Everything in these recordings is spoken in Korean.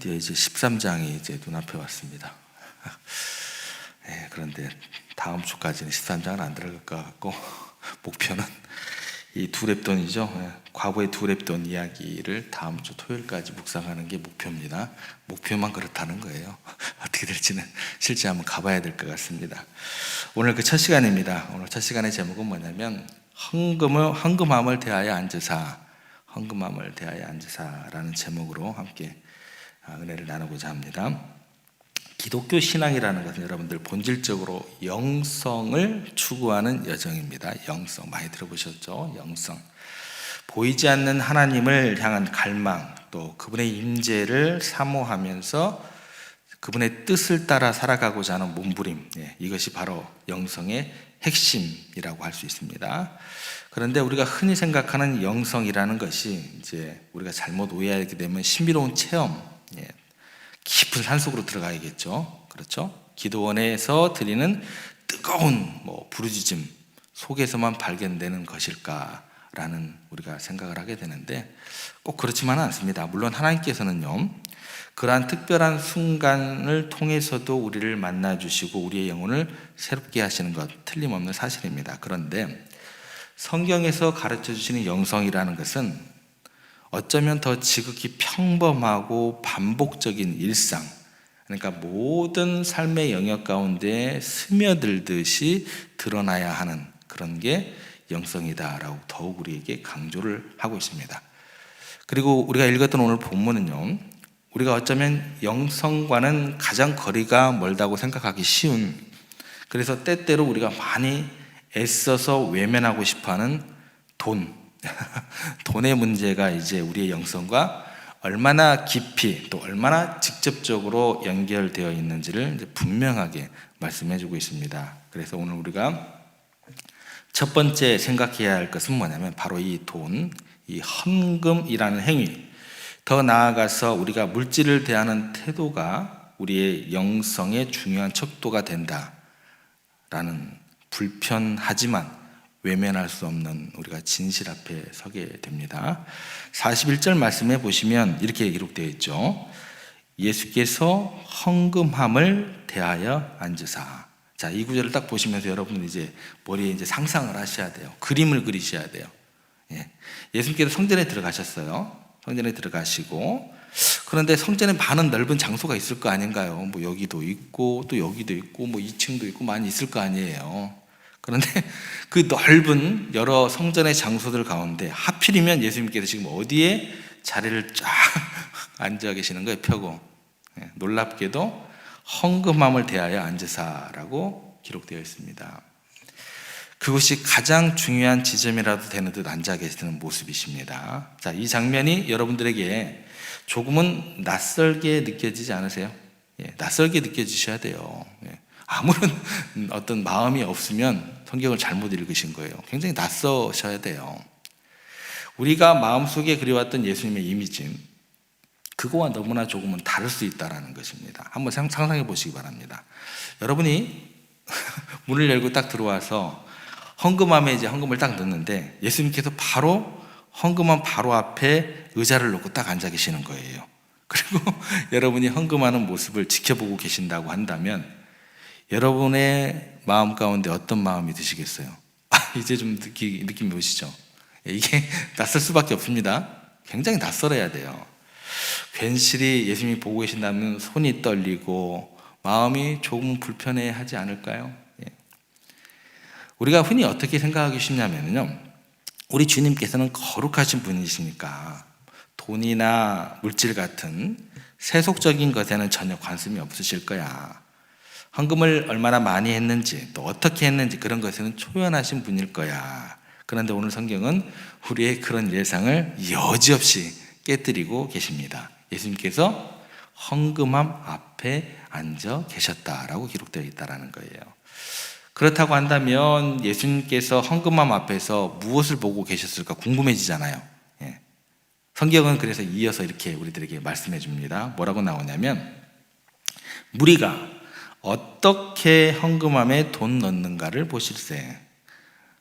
드디어 이제 13장이 이제 눈앞에 왔습니다. 예, 그런데 다음 주까지는 13장은 안 들어갈 것 같고 목표는 이 두랩돈이죠. 예, 과거의 두랩돈 이야기를 다음 주 토요일까지 묵상하는 게 목표입니다. 목표만 그렇다는 거예요. 어떻게 될지는 실제 한번 가봐야 될 것 같습니다. 오늘 그 첫 시간입니다. 오늘 첫 시간의 제목은 뭐냐면 헌금을 헌금함을 대하여 앉으사 헌금함을 대하여 앉으사라는 제목으로 함께 아, 은혜를 나누고자 합니다. 기독교 신앙이라는 것은 여러분들 본질적으로 영성을 추구하는 여정입니다. 영성 많이 들어보셨죠? 영성. 보이지 않는 하나님을 향한 갈망, 또 그분의 임재를 사모하면서 그분의 뜻을 따라 살아가고자 하는 몸부림, 예, 이것이 바로 영성의 핵심이라고 할 수 있습니다. 그런데 우리가 흔히 생각하는 영성이라는 것이 이제 우리가 잘못 오해하게 되면 신비로운 체험, 예, 깊은 산속으로 들어가야겠죠. 그렇죠? 기도원에서 드리는 뜨거운 뭐 부르짖음 속에서만 발견되는 것일까라는 우리가 생각을 하게 되는데 꼭 그렇지만은 않습니다. 물론 하나님께서는요. 그러한 특별한 순간을 통해서도 우리를 만나 주시고 우리의 영혼을 새롭게 하시는 것 틀림없는 사실입니다. 그런데 성경에서 가르쳐 주시는 영성이라는 것은 어쩌면 더 지극히 평범하고 반복적인 일상, 그러니까 모든 삶의 영역 가운데 스며들듯이 드러나야 하는 그런 게 영성이다라고 더욱 우리에게 강조를 하고 있습니다. 그리고 우리가 읽었던 오늘 본문은요, 우리가 어쩌면 영성과는 가장 거리가 멀다고 생각하기 쉬운, 그래서 때때로 우리가 많이 애써서 외면하고 싶어 하는 돈, 돈의 문제가 이제 우리의 영성과 얼마나 깊이 또 얼마나 직접적으로 연결되어 있는지를 분명하게 말씀해 주고 있습니다. 그래서 오늘 우리가 첫 번째 생각해야 할 것은 뭐냐면 바로 이 돈, 이 헌금이라는 행위. 더 나아가서 우리가 물질을 대하는 태도가 우리의 영성의 중요한 척도가 된다라는 불편하지만 외면할 수 없는 우리가 진실 앞에 서게 됩니다. 41절 말씀해 보시면 이렇게 기록되어 있죠. 예수께서 헌금함을 대하여 앉으사. 자, 이 구절을 딱 보시면서 여러분 이제 머리에 이제 상상을 하셔야 돼요. 그림을 그리셔야 돼요. 예. 예수님께서 성전에 들어가셨어요. 성전에 들어가시고 그런데 성전에 많은 넓은 장소가 있을 거 아닌가요? 뭐 여기도 있고 또 여기도 있고 뭐 2층도 있고 많이 있을 거 아니에요. 그런데 그 넓은 여러 성전의 장소들 가운데 하필이면 예수님께서 지금 어디에 자리를 쫙 앉아 계시는 거예요, 펴고. 예, 놀랍게도 헌금함을 대하여 앉으사라고 기록되어 있습니다. 그것이 가장 중요한 지점이라도 되는 듯 앉아 계시는 모습이십니다. 자, 이 장면이 여러분들에게 조금은 낯설게 느껴지지 않으세요? 예, 낯설게 느껴지셔야 돼요. 예. 아무런 어떤 마음이 없으면 성경을 잘못 읽으신 거예요. 굉장히 낯서셔야 돼요. 우리가 마음속에 그려왔던 예수님의 이미지, 그거와 너무나 조금은 다를 수 있다는 것입니다. 한번 상상해 보시기 바랍니다. 여러분이 문을 열고 딱 들어와서 헌금함에 이제 헌금을 딱 넣는데 예수님께서 바로 헌금함 바로 앞에 의자를 놓고 딱 앉아 계시는 거예요. 그리고 여러분이 헌금하는 모습을 지켜보고 계신다고 한다면 여러분의 마음 가운데 어떤 마음이 드시겠어요? 아, 이제 좀 느끼, 느낌이 오시죠? 이게 낯설 수밖에 없습니다. 굉장히 낯설어야 돼요. 괜시리 예수님이 보고 계신다면 손이 떨리고 마음이 조금 불편해 하지 않을까요? 예. 우리가 흔히 어떻게 생각하기 쉽냐면요. 우리 주님께서는 거룩하신 분이시니까 돈이나 물질 같은 세속적인 것에는 전혀 관심이 없으실 거야. 헌금을 얼마나 많이 했는지 또 어떻게 했는지 그런 것에는 초연하신 분일 거야. 그런데 오늘 성경은 우리의 그런 예상을 여지없이 깨뜨리고 계십니다. 예수님께서 헌금함 앞에 앉아 계셨다라고 기록되어 있다라는 거예요. 그렇다고 한다면 예수님께서 헌금함 앞에서 무엇을 보고 계셨을까 궁금해지잖아요. 예. 성경은 그래서 이어서 이렇게 우리들에게 말씀해 줍니다. 뭐라고 나오냐면 무리가 어떻게 헌금함에 돈 넣는가를 보실세.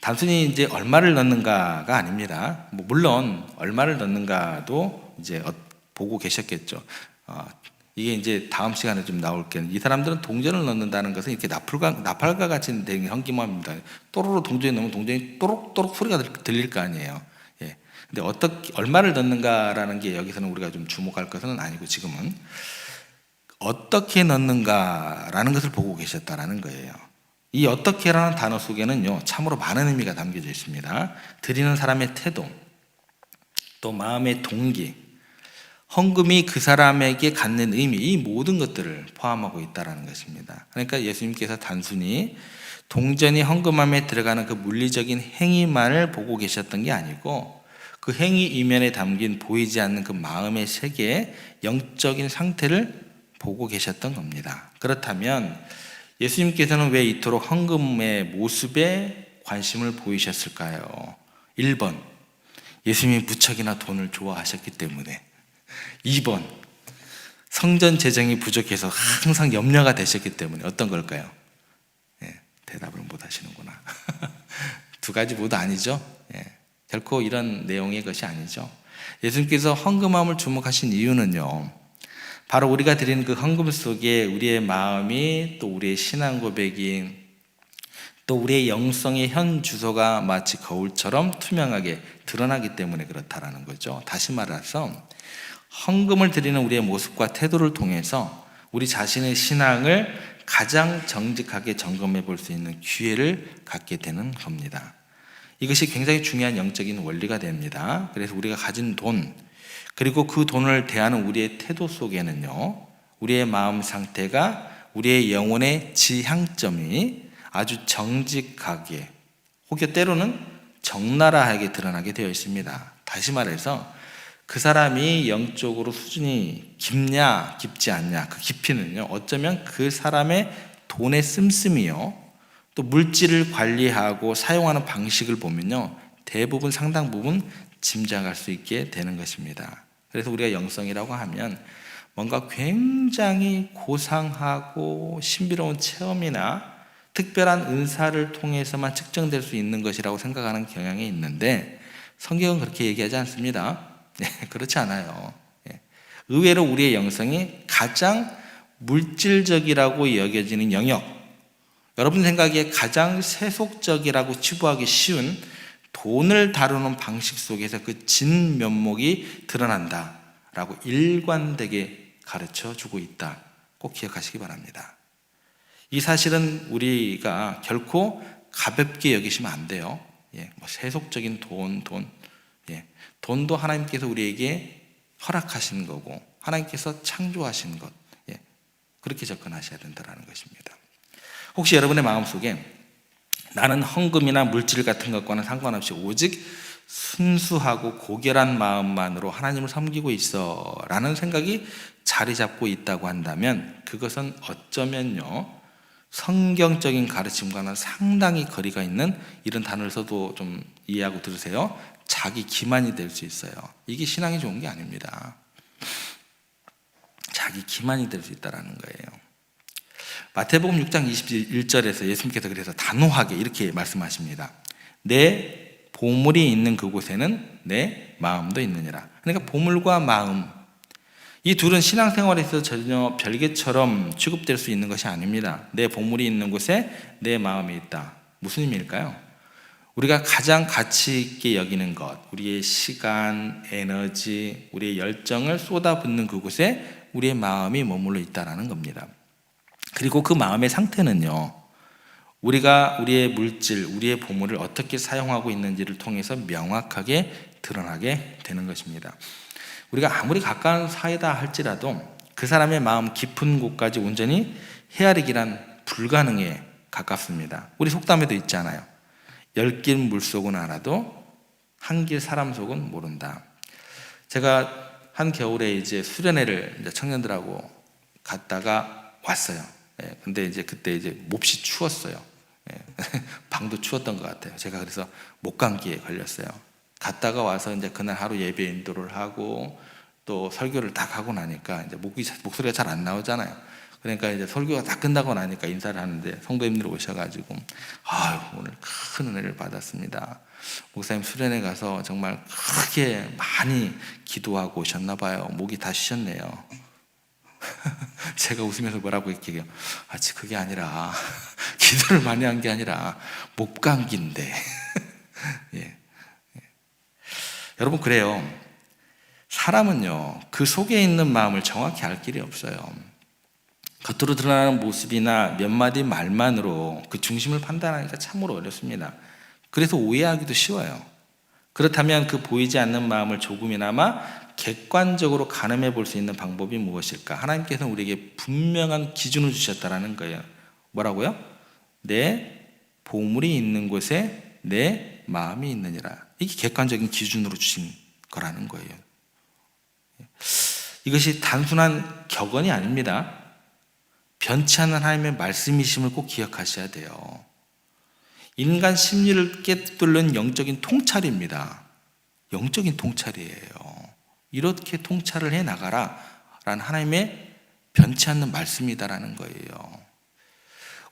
단순히 이제 얼마를 넣는가가 아닙니다. 뭐 물론 얼마를 넣는가도 이제 어, 보고 계셨겠죠. 어, 이게 이제 다음 시간에 좀 나올 게, 이 사람들은 동전을 넣는다는 것은 이렇게 나팔과, 나팔과 같이 된 현기모합니다. 또로로 동전이 넣으면 동전이 또록또록 소리가 들- 들릴 거 아니에요. 예. 근데 어떻게, 얼마를 넣는가라는 게 여기서는 우리가 좀 주목할 것은 아니고 지금은 어떻게 넣는가라는 것을 보고 계셨다라는 거예요. 이 어떻게라는 단어 속에는요, 참으로 많은 의미가 담겨져 있습니다. 드리는 사람의 태도, 또 마음의 동기, 헌금이 그 사람에게 갖는 의미, 이 모든 것들을 포함하고 있다라는 것입니다. 그러니까 예수님께서 단순히 동전이 헌금함에 들어가는 그 물리적인 행위만을 보고 계셨던 게 아니고 그 행위 이면에 담긴 보이지 않는 그 마음의 세계의 영적인 상태를 보고 계셨던 겁니다. 그렇다면 예수님께서는 왜 이토록 헌금의 모습에 관심을 보이셨을까요? 1번. 예수님이 무척이나 돈을 좋아하셨기 때문에. 2번. 성전 재정이 부족해서 항상 염려가 되셨기 때문에 어떤 걸까요? 예, 대답을 못 하시는구나. 두 가지 모두 아니죠. 예, 결코 이런 내용의 것이 아니죠. 예수님께서 헌금함을 주목하신 이유는요. 바로 우리가 드리는 그 헌금 속에 우리의 마음이 또 우리의 신앙 고백이 또 우리의 영성의 현 주소가 마치 거울처럼 투명하게 드러나기 때문에 그렇다라는 거죠. 다시 말해서 헌금을 드리는 우리의 모습과 태도를 통해서 우리 자신의 신앙을 가장 정직하게 점검해 볼 수 있는 기회를 갖게 되는 겁니다. 이것이 굉장히 중요한 영적인 원리가 됩니다. 그래서 우리가 가진 돈, 그리고 그 돈을 대하는 우리의 태도 속에는요, 우리의 마음 상태가 우리의 영혼의 지향점이 아주 정직하게, 혹여 때로는 적나라하게 드러나게 되어 있습니다. 다시 말해서 그 사람이 영적으로 수준이 깊냐, 깊지 않냐, 그 깊이는요, 어쩌면 그 사람의 돈의 씀씀이요, 또 물질을 관리하고 사용하는 방식을 보면요, 대부분 상당 부분 짐작할 수 있게 되는 것입니다. 그래서 우리가 영성이라고 하면 뭔가 굉장히 고상하고 신비로운 체험이나 특별한 은사를 통해서만 측정될 수 있는 것이라고 생각하는 경향이 있는데 성경은 그렇게 얘기하지 않습니다. 네, 그렇지 않아요. 예. 의외로 우리의 영성이 가장 물질적이라고 여겨지는 영역, 여러분 생각에 가장 세속적이라고 치부하기 쉬운 돈을 다루는 방식 속에서 그 진면목이 드러난다라고 일관되게 가르쳐 주고 있다. 꼭 기억하시기 바랍니다. 이 사실은 우리가 결코 가볍게 여기시면 안 돼요. 예, 뭐 세속적인 돈, 돈, 예, 돈도 하나님께서 우리에게 허락하신 거고 하나님께서 창조하신 것, 예, 그렇게 접근하셔야 된다는 것입니다. 혹시 여러분의 마음 속에 나는 헌금이나 물질 같은 것과는 상관없이 오직 순수하고 고결한 마음만으로 하나님을 섬기고 있어 라는 생각이 자리 잡고 있다고 한다면 그것은 어쩌면요 성경적인 가르침과는 상당히 거리가 있는 이런 단어를 써도 좀 이해하고 들으세요. 자기 기만이 될 수 있어요. 이게 신앙이 좋은 게 아닙니다. 자기 기만이 될 수 있다는 거예요 마태복음 6장 21절에서 예수님께서 그래서 단호하게 이렇게 말씀하십니다. 내 보물이 있는 그곳에는 내 마음도 있느니라. 그러니까 보물과 마음 이 둘은 신앙생활에서 전혀 별개처럼 취급될 수 있는 것이 아닙니다. 내 보물이 있는 곳에 내 마음이 있다. 무슨 의미일까요? 우리가 가장 가치 있게 여기는 것, 우리의 시간, 에너지, 우리의 열정을 쏟아붓는 그곳에 우리의 마음이 머물러 있다라는 겁니다. 그리고 그 마음의 상태는요, 우리가 우리의 물질, 우리의 보물을 어떻게 사용하고 있는지를 통해서 명확하게 드러나게 되는 것입니다. 우리가 아무리 가까운 사이다 할지라도 그 사람의 마음 깊은 곳까지 온전히 헤아리기란 불가능에 가깝습니다. 우리 속담에도 있잖아요. 열 길 물속은 알아도 한 길 사람 속은 모른다. 제가 한 겨울에 이제 수련회를 이제 청년들하고 갔다가 왔어요. 예, 근데 이제 그때 이제 몹시 추웠어요. 예, 방도 추웠던 것 같아요. 제가 그래서 목감기에 걸렸어요. 갔다가 와서 이제 그날 하루 예배 인도를 하고 또 설교를 딱 하고 나니까 이제 목이, 목소리가 잘 안 나오잖아요. 그러니까 이제 설교가 다 끝나고 나니까 인사를 하는데 성도님들 오셔가지고 아유 오늘 큰 은혜를 받았습니다. 목사님 수련회 가서 정말 크게 많이 기도하고 오셨나 봐요. 목이 다 쉬셨네요. 제가 웃으면서 뭐라고 얘기해요? 아, 지 그게 아니라 기도를 많이 한 게 아니라 목 감기인데. 예. 예. 여러분 그래요. 사람은요 그 속에 있는 마음을 정확히 알 길이 없어요. 겉으로 드러나는 모습이나 몇 마디 말만으로 그 중심을 판단하기가 참으로 어렵습니다. 그래서 오해하기도 쉬워요. 그렇다면 그 보이지 않는 마음을 조금이나마 객관적으로 가늠해 볼 수 있는 방법이 무엇일까? 하나님께서는 우리에게 분명한 기준을 주셨다라는 거예요. 뭐라고요? 내 보물이 있는 곳에 내 마음이 있느니라. 이게 객관적인 기준으로 주신 거라는 거예요. 이것이 단순한 격언이 아닙니다. 변치 않는 하나님의 말씀이심을 꼭 기억하셔야 돼요. 인간 심리를 깨뚫는 영적인 통찰입니다. 영적인 통찰이에요. 이렇게 통찰을 해 나가라. 라는 하나님의 변치 않는 말씀이다라는 거예요.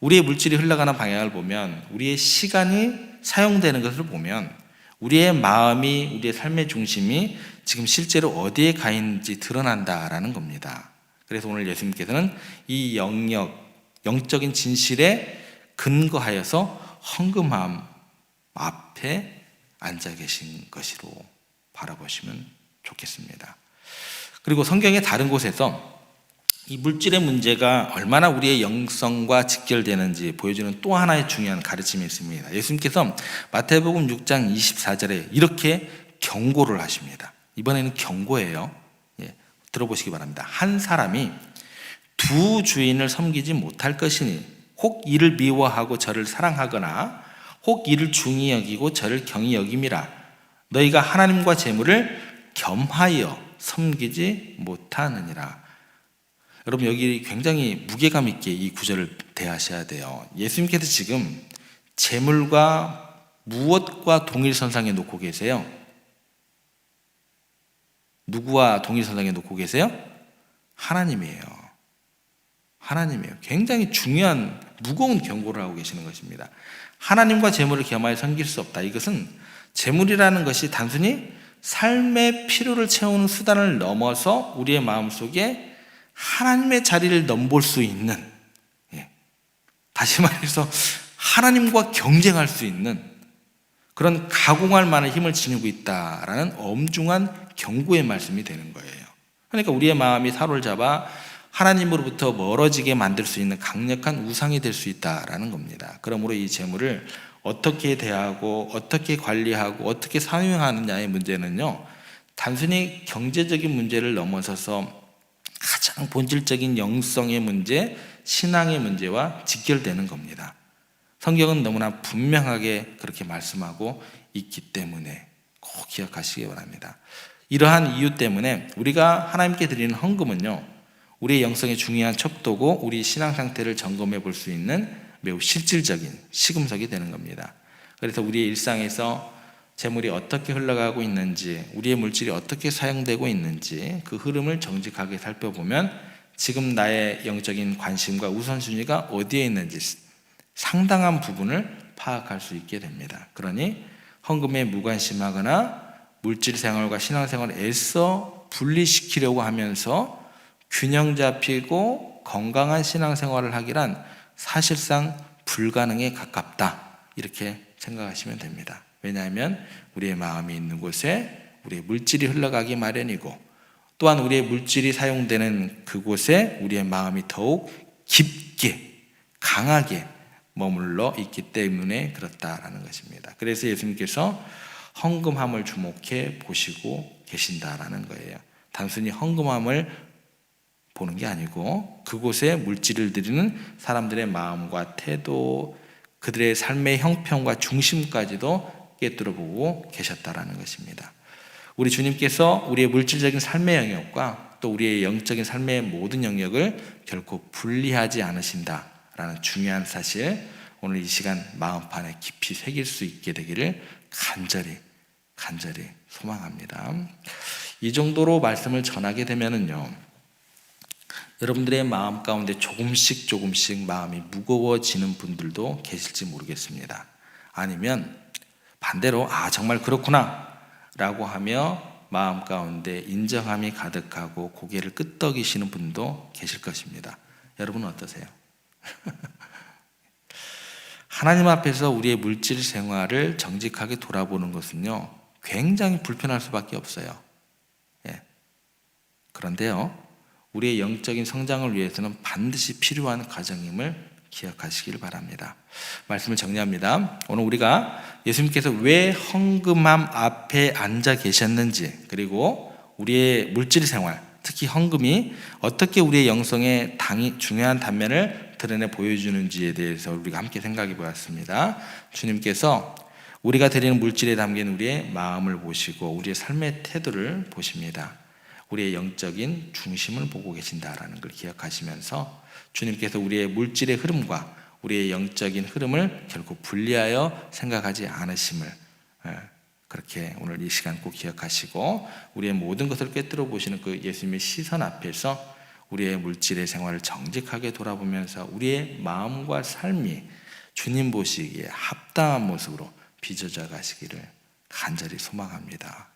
우리의 물질이 흘러가는 방향을 보면, 우리의 시간이 사용되는 것을 보면, 우리의 마음이, 우리의 삶의 중심이 지금 실제로 어디에 가 있는지 드러난다라는 겁니다. 그래서 오늘 예수님께서는 이 영역, 영적인 진실에 근거하여서 헌금함 앞에 앉아 계신 것으로 바라보시면 좋겠습니다. 그리고 성경의 다른 곳에서 이 물질의 문제가 얼마나 우리의 영성과 직결되는지 보여주는 또 하나의 중요한 가르침이 있습니다. 예수님께서 마태복음 6장 24절에 이렇게 경고를 하십니다. 이번에는 경고예요. 예, 들어보시기 바랍니다. 한 사람이 두 주인을 섬기지 못할 것이니 혹 이를 미워하고 저를 사랑하거나 혹 이를 중히 여기고 저를 경히 여김이라 너희가 하나님과 재물을 겸하여 섬기지 못하느니라. 여러분 여기 굉장히 무게감 있게 이 구절을 대하셔야 돼요. 예수님께서 지금 재물과 무엇과 동일선상에 놓고 계세요? 누구와 동일선상에 놓고 계세요? 하나님이에요. 하나님이에요. 굉장히 중요한 무거운 경고를 하고 계시는 것입니다. 하나님과 재물을 겸하여 섬길 수 없다. 이것은 재물이라는 것이 단순히 삶의 필요를 채우는 수단을 넘어서 우리의 마음 속에 하나님의 자리를 넘볼 수 있는, 예. 다시 말해서 하나님과 경쟁할 수 있는 그런 가공할 만한 힘을 지니고 있다라는 엄중한 경고의 말씀이 되는 거예요. 그러니까 우리의 마음이 사로잡아 하나님으로부터 멀어지게 만들 수 있는 강력한 우상이 될 수 있다라는 겁니다. 그러므로 이 재물을 어떻게 대하고 어떻게 관리하고 어떻게 사용하느냐의 문제는요. 단순히 경제적인 문제를 넘어서서 가장 본질적인 영성의 문제, 신앙의 문제와 직결되는 겁니다. 성경은 너무나 분명하게 그렇게 말씀하고 있기 때문에 꼭 기억하시기 바랍니다. 이러한 이유 때문에 우리가 하나님께 드리는 헌금은요, 우리의 영성의 중요한 척도고 우리 신앙 상태를 점검해 볼 수 있는 매우 실질적인 시금석이 되는 겁니다. 그래서 우리의 일상에서 재물이 어떻게 흘러가고 있는지, 우리의 물질이 어떻게 사용되고 있는지 그 흐름을 정직하게 살펴보면 지금 나의 영적인 관심과 우선순위가 어디에 있는지 상당한 부분을 파악할 수 있게 됩니다. 그러니 헌금에 무관심하거나 물질 생활과 신앙 생활을 애써 분리시키려고 하면서 균형 잡히고 건강한 신앙 생활을 하기란 사실상 불가능에 가깝다. 이렇게 생각하시면 됩니다. 왜냐하면 우리의 마음이 있는 곳에 우리의 물질이 흘러가기 마련이고 또한 우리의 물질이 사용되는 그곳에 우리의 마음이 더욱 깊게 강하게 머물러 있기 때문에 그렇다라는 것입니다. 그래서 예수님께서 헌금함을 주목해 보시고 계신다라는 거예요. 단순히 헌금함을 보는 게 아니고 그곳에 물질을 드리는 사람들의 마음과 태도, 그들의 삶의 형편과 중심까지도 깨뜨려 보고 계셨다라는 것입니다. 우리 주님께서 우리의 물질적인 삶의 영역과 또 우리의 영적인 삶의 모든 영역을 결코 분리하지 않으신다라는 중요한 사실 오늘 이 시간 마음판에 깊이 새길 수 있게 되기를 간절히 간절히 소망합니다. 이 정도로 말씀을 전하게 되면은요. 여러분들의 마음 가운데 조금씩 조금씩 마음이 무거워지는 분들도 계실지 모르겠습니다. 아니면 반대로 아 정말 그렇구나 라고 하며 마음 가운데 인정함이 가득하고 고개를 끄덕이시는 분도 계실 것입니다. 여러분은 어떠세요? 하나님 앞에서 우리의 물질 생활을 정직하게 돌아보는 것은요, 굉장히 불편할 수밖에 없어요. 예. 그런데요, 우리의 영적인 성장을 위해서는 반드시 필요한 과정임을 기억하시길 바랍니다. 말씀을 정리합니다. 오늘 우리가 예수님께서 왜 헌금함 앞에 앉아 계셨는지, 그리고 우리의 물질 생활, 특히 헌금이 어떻게 우리의 영성에 당이 중요한 단면을 드러내 보여주는지에 대해서 우리가 함께 생각해 보았습니다. 주님께서 우리가 드리는 물질에 담긴 우리의 마음을 보시고 우리의 삶의 태도를 보십니다. 우리의 영적인 중심을 보고 계신다라는 걸 기억하시면서 주님께서 우리의 물질의 흐름과 우리의 영적인 흐름을 결코 분리하여 생각하지 않으심을 예, 그렇게 오늘 이 시간 꼭 기억하시고 우리의 모든 것을 꿰뚫어 보시는 그 예수님의 시선 앞에서 우리의 물질의 생활을 정직하게 돌아보면서 우리의 마음과 삶이 주님 보시기에 합당한 모습으로 빚어져 가시기를 간절히 소망합니다.